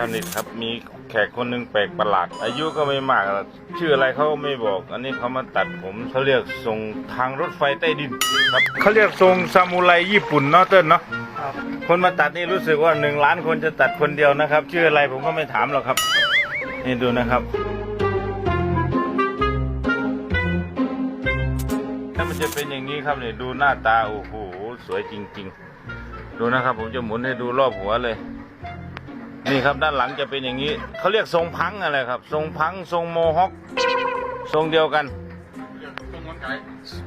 ท่านนี่ครับมีแขกคนหนึ่งแปลกประหลาด อายุก็ไม่มากหรอกชื่ออะไรเขาไม่บอก อันนี้เขามาตัดผมเขาเรียกทรงทางรถไฟใต้ดินครับเขาเรียกทรงซามูไรญี่ปุ่นเนาะเติ้ลเนาะครับคนมาตัดนี่รู้สึกว่าหนึ่งล้านคนจะตัดคนเดียวนะครับ ชื่ออะไรผมก็ไม่ถามหรอกครับ นี่ดูนะครับถ้ามันจะเป็นอย่างนี้ครับเนี่ยดูหน้าตาโอ้โหสวยจริง ๆ ดูนะครับ ผมจะหมุนให้ดูรอบหัวเลย นี่ครับด้านหลังจะเป็นอย่างนี้เขาเรียกทรงพังอะไรครับ ทรงพังทรงโมฮอคทรงเดียวกัน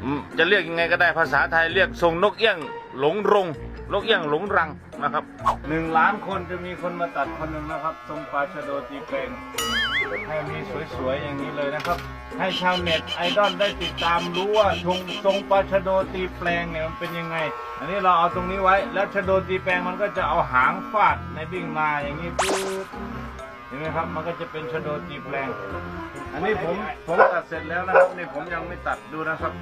อืมจะเรียกยังไงก็ได้ภาษาไทยเรียกทรงนกเอี้ยงหลงรง นกเอี้ยงหลงรังนะครับหนึ่งล้านคนจะมีคนมาตัดคนหนึ่งนะครับทรงปลาชะโดตีแปลงให้มีสวยๆอย่างนี้เลยนะครับ ให้ชาวเน็ตไอดอลได้ติดตามรู้ว่าทรงทรงปลาชะโดตีแปลงเนี่ยมันเป็นยังไง อันนี้เราเอาตรงนี้ไว้แล้วชะโดตีแปลงมันก็จะเอาหางฟาดในบิ่งนาอย่างนี้ปุ๊บเห็นไหมครับมันก็จะเป็นชะโดตีแปลง อันนี้ผมผมตัดเสร็จแล้วนะครับนี่ผมยังไม่ตัดดูนะครับ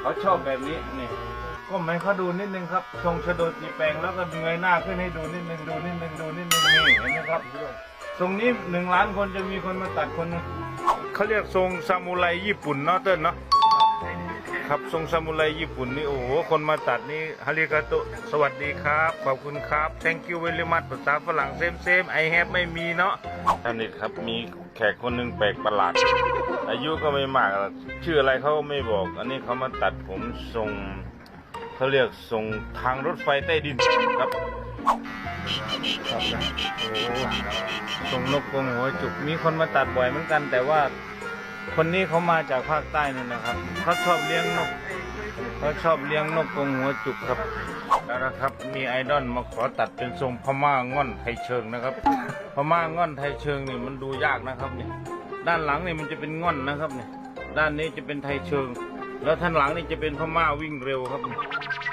เขาชอบแบบนี้นี่ ก็ให้เขาดูนิดนึงครับทรงชะโดตีแปลงแล้วก็เงยหน้าขึ้นให้ดูนิดนึงดูนิดนึงดูนิดนึงนี่เห็นไหมครับทรงนี้หนึ่งล้านคนจะมีคนมาตัดคนนึงเขาเรียกทรงซามูไรญี่ปุ่นเนาะเติ้ลเนาะครับทรงซามูไรญี่ปุ่นนี่โอ้โหคนมาตัดนี่ฮาริกาโตสวัสดีครับ ขอบคุณครับ thank you very much ภาษาฝรั่งเซมเซมไอแฮปไม่มีเนาะท่านนี่ครับมีแขกคนหนึ่งแปลกประหลาด อายุก็ไม่มาก ชื่ออะไรเขาไม่บอก อันนี้เขามาตัดผมทรง เขาเรียกทรงทางรถไฟใต้ดินครับครับนะโอ้ทรงนกกรงหัวจุกมีคนมาตัดบ่อยเหมือนกัน แต่ว่าคนนี้เขามาจากภาคใต้นั่นนะครับเขาชอบเลี้ยงนกเขาชอบเลี้ยงนกกรงหัวจุกครับแล้วนะครับ มีไอดอลมาขอตัดเป็นทรงพม่าง่อนไทยเชิงนะครับ พม่าง่อนไทยเชิงนี่มันดูยากนะครับเนี่ยด้านหลังนี่มันจะเป็นง่อนนะครับเนี่ยด้านนี้จะเป็นไทยเชิง แล้วท่านหลังนี่จะเป็นพม่าวิ่งเร็วครับ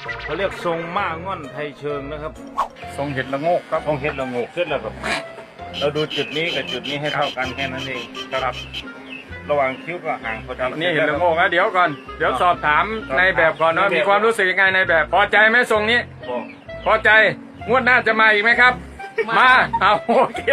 เนี่ยเขาเรียกทรงม่าง่อนไทยเชิงนะครับทรงเห็ดละโงกครับทรงเห็ดละโงกขึ้นแล้วครับเราดูจุดนี้กับจุดนี้ให้เท่ากันแค่นั้นเองครับระหว่างคิ้วกับหางพอดีนี่เห็ดละโงกนะเดี๋ยวก่อนเดี๋ยวสอบถามในแบบก่อนว่ามีความรู้สึกยังไงในแบบ พอใจไหมทรงนี้บอกพอใจงวดหน้าจะมาอีกไหมครับ มาเอาโอเค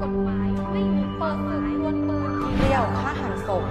กฎหมายไม่มีเปิดศึกดวลปืนเปรี้ยวฆ่าหันศพ